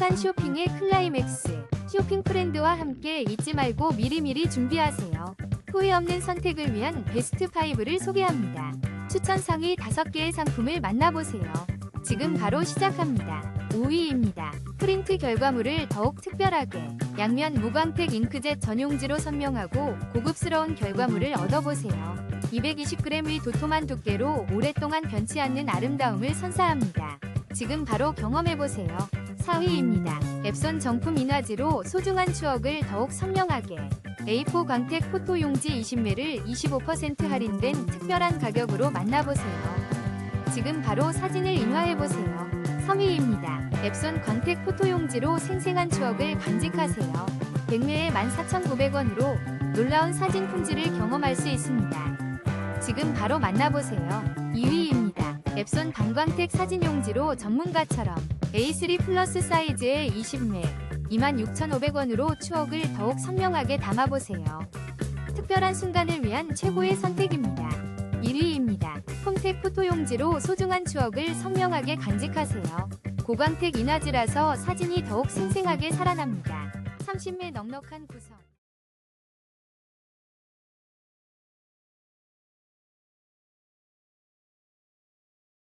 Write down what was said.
행복한 쇼핑의 클라이맥스. 쇼핑 프렌드와 함께 잊지 말고 미리미리 준비하세요. 후회 없는 선택을 위한 베스트 5를 소개합니다. 추천 상위 5개의 상품을 만나보세요. 지금 바로 시작합니다. 5위입니다. 프린트 결과물을 더욱 특별하게 양면 무광택 잉크젯 전용지로 선명하고 고급스러운 결과물을 얻어보세요. 220g의 도톰한 두께로 오랫동안 변치 않는 아름다움을 선사합니다. 지금 바로 경험해보세요. 4위입니다. 앱손 정품 인화지로 소중한 추억을 더욱 선명하게 A4 광택 포토 용지 20매를 25% 할인된 특별한 가격으로 만나보세요. 지금 바로 사진을 인화해보세요. 3위입니다. 앱손 광택 포토 용지로 생생한 추억을 간직하세요. 100매에 14,900원으로 놀라운 사진 품질을 경험할 수 있습니다. 지금 바로 만나보세요. 2위입니다. 앱손 방광택 사진 용지로 전문가처럼 A3 플러스 사이즈의 20매 26,500원으로 추억을 더욱 선명하게 담아보세요. 특별한 순간을 위한 최고의 선택입니다. 1위입니다. 홈택 포토용지로 소중한 추억을 선명하게 간직하세요. 고광택 인화지라서 사진이 더욱 생생하게 살아납니다. 30매 넉넉한 구성